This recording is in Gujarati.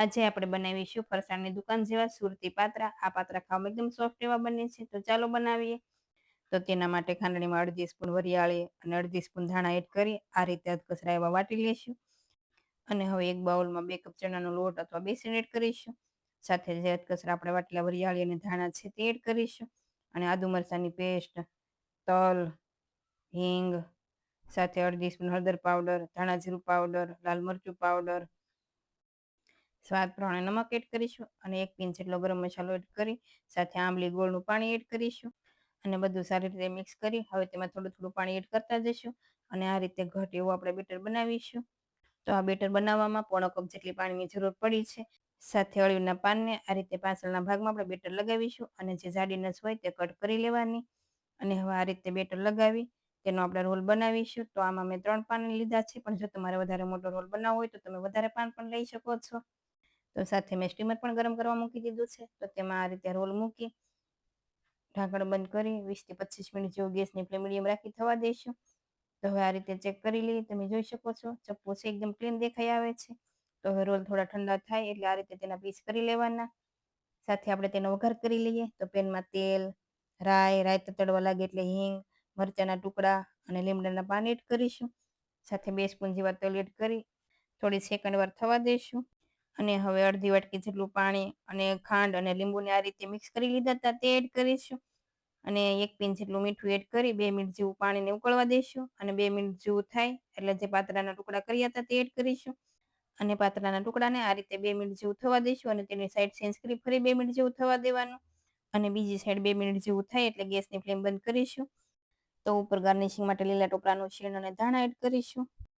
આજે આપણે બનાવીશું ફરસાણની દુકાન જેવા સુરતી પાત્રા, આ પાત્રા ખાવામાં એકદમ સોફ્ટ એવા બને છે. તો ચાલો બનાવીએ. તો તેના માટે ખાંડણીમાં અડધી સ્પૂન વરિયાળી અને અડધી સ્પૂન ધાણા એડ કરી આ રીતે અધકસરા એવા વાટી લઈશું અને હવે એક બાઉલમાં બે કપ ચણાનો લોટ અથવા બેસન એડ કરીશું. સાથે જે અધકસરા આપણે વાટેલા વરિયાળી અને ધાણા છે તે એડ કરીશું. અને આદુ મરચાંની પેસ્ટ, તલ, હિંગ, સાથે અડધી સ્પૂન હળદર પાવડર, ધાણા જીરું પાવડર, લાલ મરચું પાવડર સ્વાદ પ્રમાણે નમક એડ કરીશું અને એક પિંચ જેટલો ગરમ મસાલો એડ કરી, સાથે આંબલી, ગોળનું પાણી એડ કરીશું અને બધું સારી રીતે મિક્સ કરી, હવે તેમાં થોડું થોડું પાણી એડ કરતા જઈશું અને આ રીતે ઘટ એવું આપણે બેટર બનાવીશું. તો આ બેટર બનાવવામાં પોણો કપ જેટલી પાણીની જરૂર પડી છે. સાથે અળીના પાનને આ રીતે પાછળના ભાગમાં આપણે બેટર લગાવીશું અને જે જાડી નસ હોય તે કટ કરી લેવાની. અને હવે આ રીતે બેટર લગાવી, તેનો આપણે રોલ બનાવીશું. તો આમાં મેં ત્રણ પાન લીધા છે, પણ જો તમારે વધારે મોટો રોલ બનાવવો હોય તો તમે વધારે પાન પણ લઈ શકો છો. તો સાથે મેં સ્ટીમર પણ ગરમ કરવા મૂકી દીધું છે. તો તેમાં આ રીતે રોલ મૂકી ઢાંકણ બંધ કરી વીસથી પચીસ મિનિટ જેવું ગેસની ફ્લેમ મીડિયમ રાખી થવા દઈશું. તો હવે આ રીતે ચેક કરી લઈએ. તમે જોઈ શકો છો, ચપ્પુ છે એકદમ ક્લીન દેખાઈ આવે છે. તો હવે રોલ થોડા ઠંડા થાય એટલે આ રીતે તેના પીસ કરી લેવાના. સાથે આપણે તેનો વઘાર કરી લઈએ. તો પેનમાં તેલ, રાઈ રાય તતડવા લાગે એટલે હિંગ, મરચાંના ટુકડા અને લીમડાના પાન એડ કરીશું. સાથે બે સ્પૂન જેવા તલ એડ કરી થોડી સેકન્ડ વાર થવા દઈશું. અને હવે અડધી વાટકી જેટલું પાણી અને ખાંડ અને લીંબુને આ રીતે મિક્સ કરી લીધા હતા તે એડ કરીશું. અને એક પિન જેટલું મીઠું એડ કરી બે મિનિટ જેવું પાણીને ઉકળવા દઈશું અને બે મિનિટ જેવું થાય એટલે જે પાતળાના ટુકડા કર્યા હતા તે એડ કરીશું. અને પાતળાના ટુકડાને આ રીતે બે મિનિટ જેવું થવા દઈશું અને તેની સાઈડ ચેન્જ કરી ફરી બે મિનિટ જેવું થવા દેવાનું. અને બીજી સાઈડ બે મિનિટ જેવું થાય એટલે ગેસની ફ્લેમ બંધ કરીશું. તો ઉપર ગાર્નિશિંગ માટે લીલા ટોપરાનું શેણ અને ધાણા એડ કરીશું.